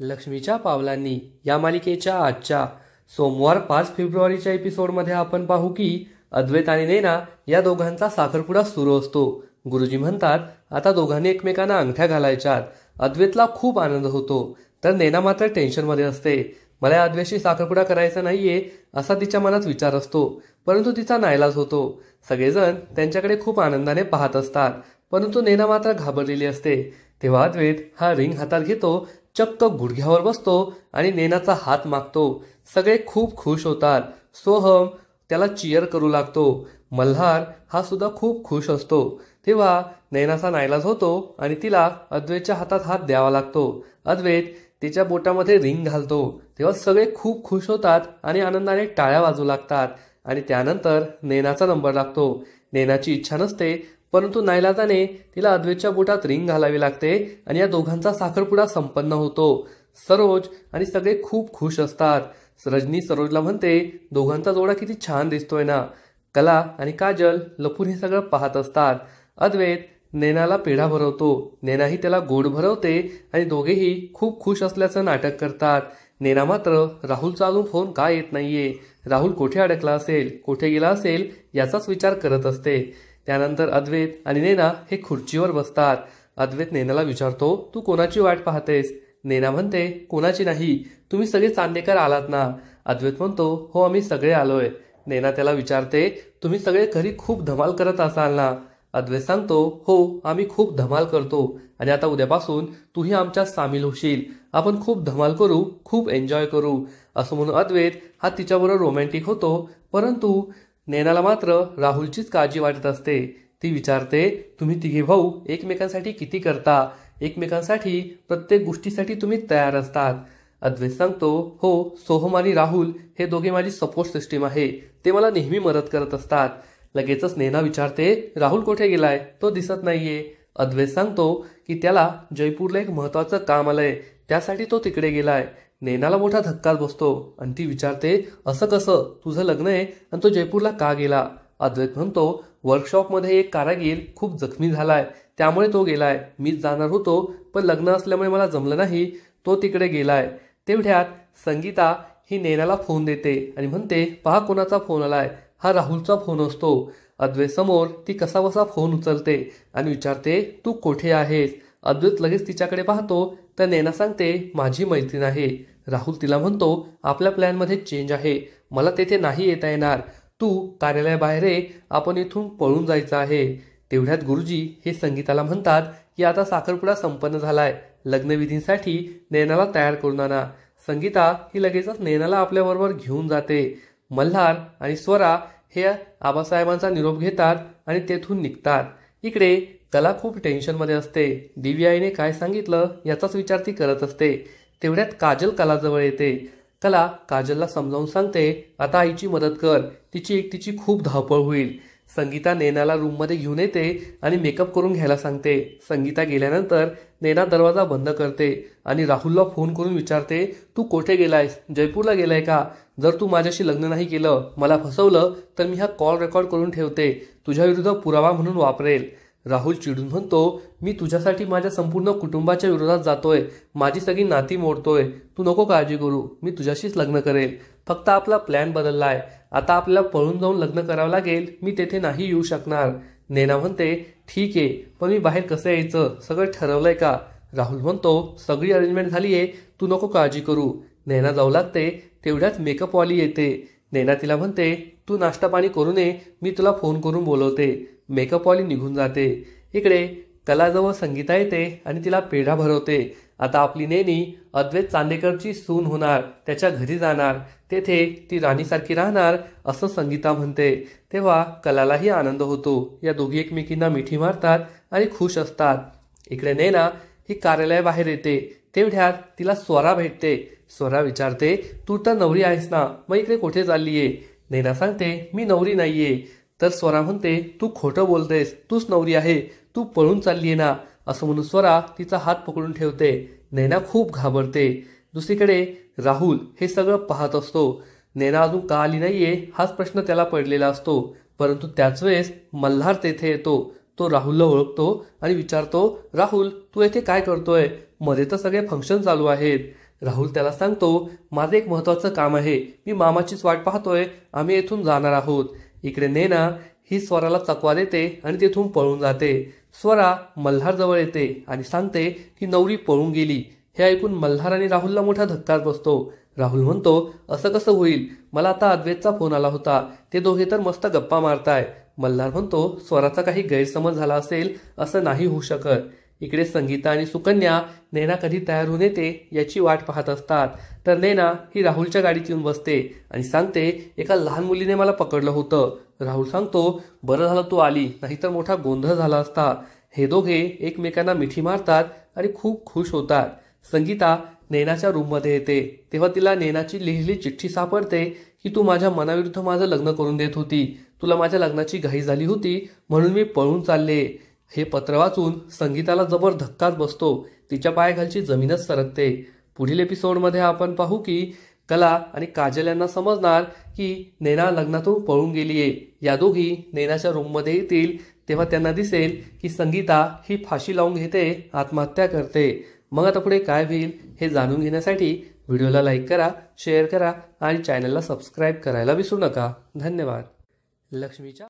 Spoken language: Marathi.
लक्ष्मीच्या पावलांनी या मालिकेच्या आजच्या सोमवार पाच फेब्रुवारीच्या एपिसोडमध्ये आपण पाहू की अद्वैत आणि नैना या दोघांचा साखरपुडा सुरू असतो. गुरुजी म्हणतात आता दोघांनी एकमेकांना अंगठ्या घालायच्यात. अद्वैतला खूप आनंद होतो. तर नैना मात्र टेन्शनमध्ये असते. मला या अद्वैतशी साखरपुडा करायचा नाहीये असा तिच्या मनात विचार असतो. परंतु तिचा नाईलाज होतो. सगळेजण त्यांच्याकडे खूप आनंदाने पाहत असतात. परंतु नैना मात्र घाबरलेली असते. तेव्हा अद्वैत हा रिंग हातात घेतो चक्क गुडघ्यावर बसतो आणि नेनाचा हात मागतो. सगळे खूप खुश होतात. सोहम त्याला चिअर करू लागतो. मल्हार हा सुद्धा खूप खुश असतो. तेव्हा नैनाचा नाईलाज होतो आणि तिला अद्वैतच्या हातात हात द्यावा लागतो. अद्वैत तिच्या बोटामध्ये रिंग घालतो. तेव्हा सगळे खूप खुश होतात आणि आनंदाने टाळ्या वाजू लागतात आणि त्यानंतर नैनाचा नंबर लागतो. नैनाची इच्छा नसते परंतु नाईलाजाने तिला अद्वैतच्या बोटात रिंग घालावी लागते आणि या दोघांचा साखरपुडा संपन्न होतो. सरोज आणि सगळे खूप खुश असतात. रजनी सरोजला म्हणते दोघांचा जोडा किती छान दिसतोय ना. कला आणि काजल लपून हे सगळं पाहत असतात. अद्वैत नेनाला पेढा भरवतो. नेनाही त्याला गोड भरवते आणि दोघेही खूप खुश असल्याचं नाटक करतात. नेना मात्र राहुलचा अजून फोन का येत नाहीये? राहुल कोठे अडकला असेल? कुठे गेला असेल? याचाच विचार करत असते. त्यानंतर अद्वैत आणि नेना हे खुर्चीवर बसतात. अद्वैत नेनाला विचारतो तू कोणाची वाट पाहतेस? नेना म्हणते कोणाची नाही. तुम्ही सगळे चांदेकर आलात ना? अद्वैत म्हणतो हो आम्ही सगळे आलोय. नेना त्याला विचारते तुम्ही सगळे घरी खूप धमाल करत असाल ना? अद्वैत सांगतो हो आम्ही खूप धमाल करतो. आणि आता उद्यापासून तूही आमच्यात सामील होशील. आपण खूप धमाल करू खूप एन्जॉय करू. असं म्हणून अद्वैत हा तिच्याबरोबर रोमॅन्टिक होतो. परंतु नैनाला मात्र राहुलचीच काळजी वाटत असते. ती विचारते तुम्ही तिघे भाऊ एकमेकांसाठी किती करता? एकमेकांसाठी प्रत्येक गोष्टीसाठी तुम्ही तयार असतात. अद्वैत सांगतो हो सोहम आणि राहुल हे दोघे माझी सपोर्ट सिस्टीम आहे. ते मला नेहमी मदत करत असतात. लगेचच नेना विचारते राहुल कुठे गेलाय? तो दिसत नाहीये. अद्वैत सांगतो की त्याला जयपूरला एक महत्वाचं काम आलंय. त्यासाठी तो तिकडे गेलाय. नेनाला मोठा धक्काच बसतो. आणि ती विचारते असं कसं? तुझं लग्न आहे आणि तो जयपूरला का गेला? अद्वैत म्हणतो वर्कशॉपमध्ये एक कारागीर खूप जखमी झालाय. त्यामुळे तो गेलाय. मीच जाणार होतो पण लग्न असल्यामुळे मला जमलं नाही. तो तिकडे गेलाय. तेवढ्यात संगीता ही नेनाला फोन देते आणि म्हणते पहा कोणाचा फोन आलाय. हा राहुलचा फोन असतो. अद्वैत समोर ती कसा बसा फोन उचलते आणि विचारते तू कोठे आहेस? अद्वैत लगेच तिच्याकडे पाहतो तर नेना सांगते माझी मैत्रीण आहे. राहुल तिला म्हणतो आपल्या प्लॅनमध्ये चेंज आहे. मला तेथे नाही येता येणार. तू कार्यालयाबाहेर ये. आपण इथून पळून जायचं आहे. तेवढ्यात गुरुजी हे संगीताला म्हणतात की आता साखरपुडा संपन्न झालाय. लग्नविधींसाठी नैनाला तयार करून आणा. संगीता ही लगेचच नैनाला आपल्याबरोबर घेऊन जाते. मल्हार आणि स्वरा हे आबासाहेबांचा निरोप घेतात आणि तेथून निघतात. इकडे कला खूप टेन्शनमध्ये असते. दिव्याईने काय सांगितलं याचाच विचार ती करत असते. तेवढ्यात काजल कलाजवळ येते. कला काजलला समजावून सांगते आता आईची मदत कर. तिची एक तिची खूप धावपळ होईल. संगीता नेनाला रूममध्ये घेऊन येते आणि मेकअप करून घ्यायला सांगते. संगीता गेल्यानंतर नेना दरवाजा बंद करते आणि राहुलला फोन करून विचारते तू कुठे गेलायस? जयपूरला गेलाय का? जर तू माझ्याशी लग्न नाही केलं मला फसवलं तर मी हा कॉल रेकॉर्ड करून ठेवते. तुझ्याविरुद्ध पुरावा म्हणून वापरेल. राहुल चिडून म्हणतो मी तुझ्यासाठी माझ्या संपूर्ण कुटुंबाच्या विरोधात जातोय. माझी सगळी नाती मोडतोय. तू नको काळजी करू. मी तुझ्याशीच लग्न करेल. फक्त आपला प्लॅन बदलला आहे आता आपल्याला पळून जाऊन लग्न करावं लागेल. मी तेथे नाही येऊ शकणार. नेना म्हणते ठीक आहे. पण मी बाहेर कसं यायचं? सगळं ठरवलंय का? राहुल म्हणतो सगळी अरेंजमेंट झाली आहे. तू नको काळजी करू. नैना जाऊ लागते. तेवढ्याच मेकअपवाली येते. नैना तिला म्हणते तू नाश्ता पाणी करू नये मी तुला फोन करून बोलवते. मेकअपवाली निघून जाते. इकडे कलाजवळ संगीता येते आणि तिला पेढा भरवते. आता आपली नेनी अद्वैत चांदेकरची सून होणार त्याच्या घरी जाणार. तेथे ती राणीसारखी राहणार असं संगीता म्हणते. तेव्हा कलालाही आनंद होतो. या दोघी एकमेकींना मिठी मारतात आणि खुश असतात. इकडे नेना ही कार्यालयाबाहेर येते. तेवढ्यात तिला स्वरा भेटते. स्वरा विचारते तू तर नवरी आहेस ना? मग इकडे कुठे चालली आहे नैना सांगते मी नवरी नाहीये. तर स्वरा म्हणते तू खोटं बोलतेस तूच नवरी आहे तू पळून चाललीये ना. असं म्हणून स्वरा तिचा हात पकडून ठेवते नैना खूप घाबरते. दुसरीकडे राहुल हे सगळं पाहत असतो. नैना अजून का आली नाहीये हाच प्रश्न त्याला पडलेला असतो. परंतु त्याच वेळेस मल्हार तेथे येतो. तो राहुलला ओळखतो आणि विचारतो राहुल तू येथे काय करतोय? मध्ये तर सगळे फंक्शन चालू आहेत. राहुल त्याला सांगतो माझं एक महत्वाचं काम आहे. मी मामाचीच वाट पाहतोय. आम्ही येथून जाणार आहोत. इकडे नेना ही स्वराला चकवा देते आणि तेथून पळून जाते. स्वरा मल्हारजवळ येते आणि सांगते की नवरी पळून गेली. हे ऐकून मल्हार आणि राहुलला मोठा धक्काच बसतो. राहुल म्हणतो असं कसं होईल? मला आता अद्वैतचा फोन आला होता. ते दोघे तर मस्त गप्पा मारताय. मल्हार म्हणतो स्वराचा काही गैरसमज झाला असेल असं नाही होऊ शकत. इकडे संगीता आणि सुकन्या नैना कधी तयार होऊन येते याची वाट पाहत असतात. तर नैना ही राहुलच्या गाडीत येऊन बसते आणि सांगते एका लहान मुलीने मला पकडलं होतं. राहुल सांगतो बरं झालं तू आली नाहीतर मोठा गोंधळ झाला असता. हे दोघे एकमेकांना मिठी मारतात आणि खूप खुश होतात. संगीता नैनाच्या रूममध्ये येते. तेव्हा तिला नैनाची लिहिलेली चिठ्ठी सापडते की तू माझ्या मनाविरुद्ध माझं लग्न करून देत होती. तुला माझ्या लग्नाची घाई झाली होती म्हणून मी पळून चालले. हे पत्र वाचून संगीताला जबर धक्काच बसतो. तिच्या पायाखालची जमीनच सरकते. पुढील एपिसोडमध्ये आपण पाहू की कला आणि काजल यांना समजणार की नैना लग्नातून पळून गेलीये. या दोघी नैनाच्या रूममध्ये येतील तेव्हा त्यांना दिसेल की संगीता ही फाशी लावून घेते आत्महत्या करते. मग आता पुढे काय होईल हे जाणून घेण्यासाठी व्हिडिओला लाईक करा शेअर करा आणि चॅनलला सबस्क्राईब करायला विसरू नका. धन्यवाद. लक्ष्मीच्या